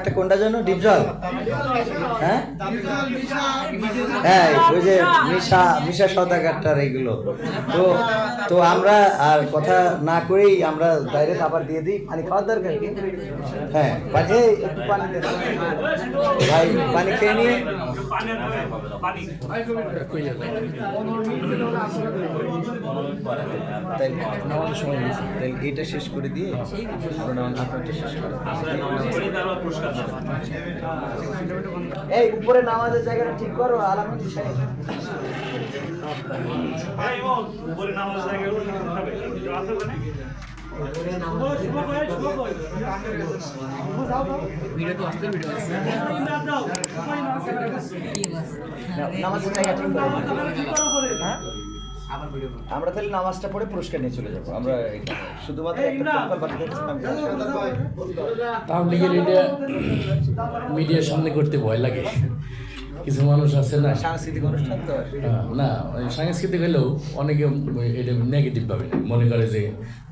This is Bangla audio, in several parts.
একটা কোনটা যেন? ডিপজল। হ্যাঁ? হ্যাঁ ওই যে মিশা মিশা সদাগারটার এইগুলো। তো তো আমরা আর কথা না করেই আমরা ডাইরেক্ট আবার দিয়ে দিই। পানি খাওয়ার দরকার কি? হ্যাঁ পানি একটু পানি ভাই, পানি খেয়ে নিয়ে। নামাজের সময় হয়েছে তাই শেষ করে করে এই উপরে নামাজের জায়গাটা ঠিক করো আলামতি সাহেব। না- নামাজের জায়গা ঠিক করো। হ্যাঁ? আমরা তাহলে নামাজটা পড়ে পুরস্কার নিয়ে চলে যাব। আমরা শুধুমাত্র। তাবলিগের এটা মিডিয়ার সামনে করতে ভয় লাগে। কিছু মানুষ আছে না? সাংস্কৃতিক অনুষ্ঠান তো হ্যাঁ, না সাংস্কৃতিক হলেও অনেকে এটা নেগেটিভ ভাবে মনে করে যে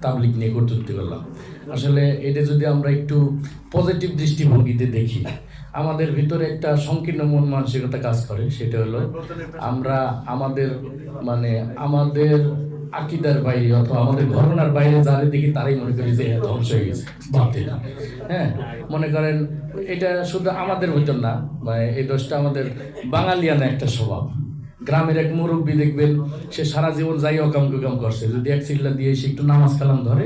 তাবলিক নিয়ে কর্তৃত্ব করলাম। আসলে এটা যদি আমরা একটু পজিটিভ দৃষ্টিভঙ্গিতে দেখি আমাদের ভিতরে একটা সংকীর্ণ মন মানসিকতা কাজ করে, সেটা হলো আমরা আমাদের মানে আমাদের আকিদার বাইরে অথবা আমাদের ঘটনার বাইরে যারে দেখি তারাই মনে করি যে ধ্বংস হয়ে গেছে হ্যাঁ মনে করেন এটা শুধু আমাদের ভিতর না মানে এই দোষটা আমাদের বাঙালিয়ানা একটা স্বভাব। গ্রামের এক মুরব্বী দেখবেন, সে সারা জীবন যাই অকাম কুকাম করছে। যদি এক চিল্লা দিয়ে সে একটু নামাজ কালাম ধরে,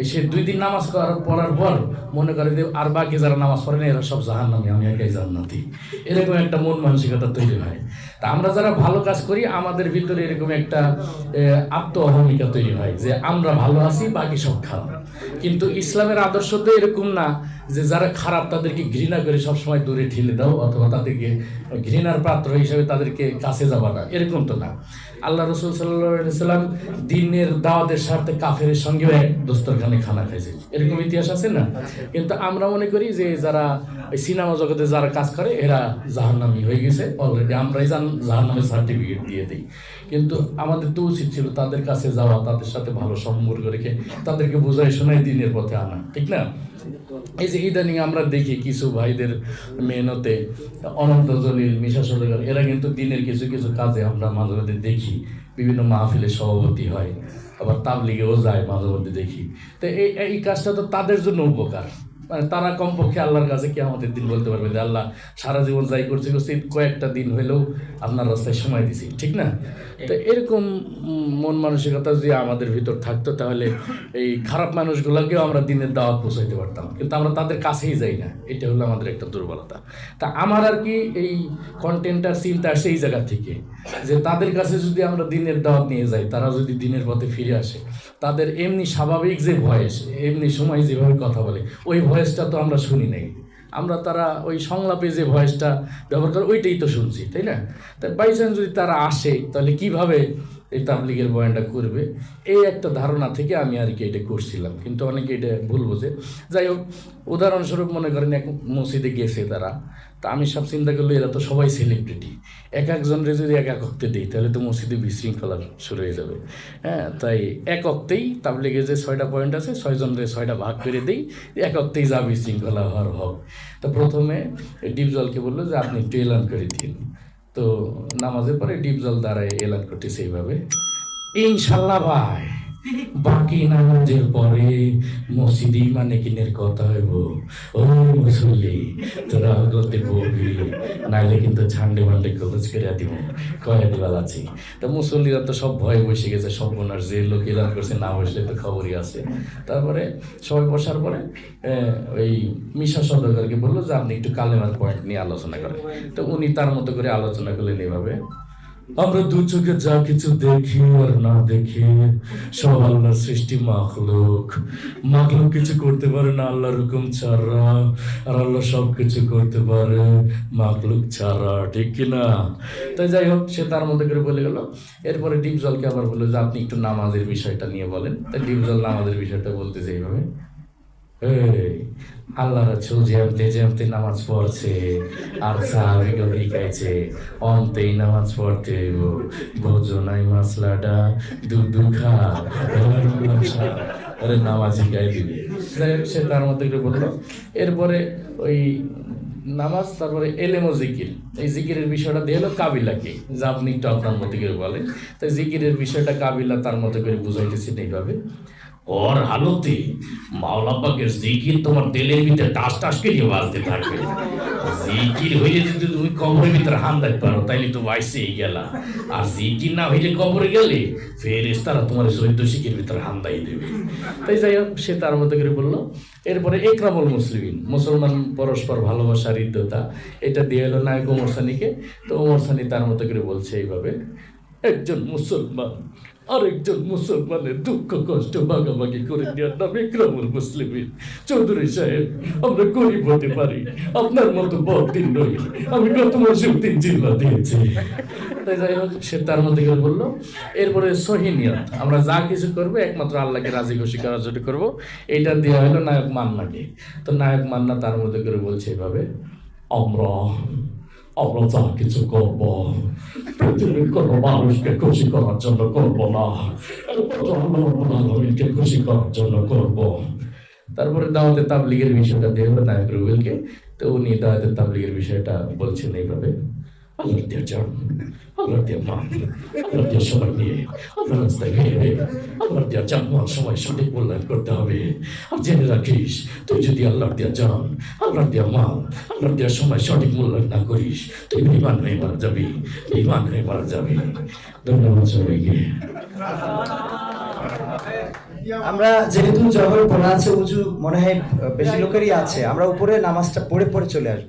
এই সে দুই দিন নামাজ পড়ার পর মনে করে যে, আর বাকি যারা নামাজ পড়ে না, এরা সব জাহান নামে আমি একাই জান্নাতি। এরকম একটা মন মানসিকতা তৈরি হয়। তা আমরা যারা ভালো কাজ করি, আমাদের ভিতরে এরকম একটা আত্ম অহমিকা তৈরি হয় যে, আমরা ভালো আছি, বাকি সব খারাপ। কিন্তু ইসলামের আদর্শ তো এরকম না যে যারা খারাপ তাদেরকে ঘৃণা করে সবসময় দূরে ঠেলে দাও, অথবা তাদেরকে ঘৃণার পাত্র হিসেবে তাদেরকে কাছে যাবা না। এরকম তো না। আল্লাহ রসুল সাল্লাম দিনের দাওয়াতের স্বার্থে কাফের সঙ্গে এক দোস্তরখানে খানা খাইছে। এরকম ইতিহাস আছে না? কিন্তু আমরা মনে করি যে যারা সিনেমা জগতে যারা কাজ করে, এরা জাহান্নামি হয়ে গেছে। অলরেডি আমরাই জাহান্নামের সার্টিফিকেট দিয়ে দিই। কিন্তু আমাদের তো উচিত ছিল তাদের কাছে যাওয়া, তাদের সাথে ভালো সম্পর্ক রেখে তাদেরকে বোঝাই শোনাই দিনের পথে আনা। ঠিক না? এই যে ইদানিং আমরা দেখি কিছু ভাইদের মেহনতে অনন্ত জলিল, মিশা সরকার, এরা কিন্তু দিনের কিছু কিছু কাজে আমরা মাঝে মাঝে দেখি। বিভিন্ন মাহফিলে সভাপতি হয়, আবার তাবলিগেও যায় মাঝে মধ্যে দেখি। তো এই এই কাজটা তো তাদের জন্য উপকার। মানে তারা কমপক্ষে আল্লাহর কাছে কি আমাদের দিন বলতে পারবে যে, আল্লাহ, সারা জীবন যাই করছে করছে, কয়েকটা দিন হলেও আপনার রাস্তায় সময় দিছি। ঠিক না? তো এরকম মন মানসিকতা যদি আমাদের ভিতর থাকতো, তাহলে এই খারাপ মানুষগুলোকেও আমরা দিনের দাওয়াত পৌঁছাইতে পারতাম। কিন্তু আমরা তাদের কাছেই যাই না। এটা হলো আমাদের একটা দুর্বলতা। তা আমার আর কি এই কন্টেন্টার চিন্তা আসে এই জায়গা থেকে। যে তাদের কাছে যদি আমরা দিনের দাওয়াত নিয়ে যাই, তারা যদি দিনের পথে ফিরে আসে, তাদের এমনি স্বাভাবিক যে ভয়েস, এমনি সময় যেভাবে কথা বলে, ওই ভয়েসটা তো আমরা শুনি নাই। আমরা তারা ওই সংলাপে যে ভয়েসটা ব্যবহার করে, ওইটাই তো শুনছি, তাই না? তাই বাই চান্স যদি তারা আসে, তাহলে কীভাবে এই তাবলিগের বয়ানটা করবে। এই একটা ধারণা থেকে আমি আর কি এটা করছিলাম। কিন্তু অনেকে এটা ভুল বোঝে। যাই হোক, উদাহরণস্বরূপ মনে করেন এক মসজিদে গেছে তারা। তা আমি সব চিন্তা করল, এরা তো সবাই সেলিব্রিটি এক একজনরে যদি এক এক অক্তে দিই, তাহলে তো মসজিদে বিশৃঙ্খলা শুরু হয়ে যাবে। হ্যাঁ তাই এক অক্তেই তাবলিগে যে ছয়টা পয়েন্ট আছে, ছয়জনরে ছয়টা ভাগ করে দিই, এক অক্তেই যা বিশৃঙ্খলা হওয়ার হোক। তো প্রথমে ডিপজলকে বলল যে, আপনি একটু এলান করে দিন। তো নামাজের পরে ডিপ জল দ্বারাই এলান করতেছে এইভাবে। ইনশাল্লাহ ভাই। বাকি নামাজের পরে মসজিদে মানে কিনের কথা হইব? ও মুসল্লি, তোরা গতে বলবি নাইলে কিন্তু ঝান্ডে মান্ডে কলেজ করে দিব, কয়ে দিবাল আছি তা মুসল্লিরা তো সব ভয়ে বসে গেছে, সব বোনার যে লোক এলান করছে, না বসলে তো খবরই আছে। তারপরে সবাই বসার পরে ওই মিশা সদরকারকে বলল যে আপনি একটু কালেমার পয়েন্ট নিয়ে আলোচনা করেন। তো উনি তার মতো করে আলোচনা করলেন এভাবে। আমরা দু চোখে যা কিছু দেখি আর না দেখি, সব আল্লাহর সৃষ্টি মাখলুক। মাখলুক কিছু করতে পারে না আল্লাহর হুকুম ছাড়া, আর আল্লাহ সব কিছু করতে পারে মাখলুক ছাড়া, ঠিক কিনা তাই যাই হোক, সে তার মধ্যে করে বলে গেল। এরপরে ডিপজলকে আবার বলল যে, আপনি একটু নামাজের বিষয়টা নিয়ে বলেন। তাই ডিপজল নামাজের বিষয়টা বলতে এই আল্লাহ রাসূল যেমতে যেমতে নামাজ পড়ছে, আর সাহাবিগুলো শিখাইছে অন্তেই নামাজ পড়তে হইব। বোঝো মাসলাটা? দু দু খা। আরে নামাজ শিখাই দিবি। সে তার মতো করে বলল। এরপরে ওই নামাজ, তারপরে এলেমো জিকির। এই জিকিরের বিষয়টা দিয়ে হলো কাবিলাকে। যা আপনি একটু আপনার মতো করে বলেন। তাই জিকিরের বিষয়টা কাবিলা তার মতো করে বুঝাইতেছেন এইভাবে ওর হালতে মাওলাব্বাকে জিকির তোমার তেলের ভিতরে টাস টাস করে বাজতে থাকবে। জিকির হইলে যদি তুমি কবরের ভিতরে হান্দাই পারো, তাইলে তো বাইসেই গেলা। আর জিকির না হইলে কবরে গেলে ফের তারা তোমার চৈদ্দ শিখের ভিতরে হান্দাই দেবে। তাই যাই হোক, সে তার মতো করে বলল। এরপরে একরামুল মুসলিমিন, মুসলমান পরস্পর ভালোবাসার হৃদ্যতা, এটা দিয়ে এলো নায়ক ওমর সানিকে। তো ওমর সানি তার মতো করে বলছে এইভাবে একজন মুসলমান, আরেকজন মুসলমানের দুঃখ, কষ্ট ভাগাভাগি করে নেওয়ার নাম ইকরামুল মুসলিমিন। চৌধুরী সাহেব, আমরা গরিব হতে পারি, আপনার মতো বদিন নই, আমি গত মাসে তিন জিল্লা দিয়েছি। তাই যাই হোক, সে তার মধ্যে করে বলল, এরপরে সহিনিয়ত আমরা যা কিছু করব, একমাত্র আল্লাহকে রাজি খুশি করার জন্য করব। এইটা দেওয়া হলো নায়ক মান্নাকে। তো নায়ক মান্না তার মধ্যে করে বলছে এইভাবে আমরা আমরা যা কিছু করব। পৃথিবীর কোন মানুষকে খুশি করার জন্য করব না। খুশি করার জন্য করব। তারপরে দাওয়াতে তাবলিগের বিষয়টা দিয়ে নায়ক রুবেলকে তো উনি দাওয়াতে তাবলিগের বিষয়টা বলছেন এইভাবে। আল্লাহ দিয়ে যান সঠিক মূল্যায়ন করতে হবে। আর রাখিস, তুই যদি আল্লাহ দিয়ে যান আল্লাহ দিয়ে মান আল্লাহ সময় সঠিক মূল্যায়ন না করিস, তুই বিমান হয়ে মারা যাবি বিমান হয়ে মারা যাবি। ধন্যবাদ সবাইকে। আমরা যেহেতু জহর পড়া আছে উঁচু মনে হয় বেশি লোকেরই আছে, আমরা উপরে নামাজটা পড়ে পড়ে চলে আসব।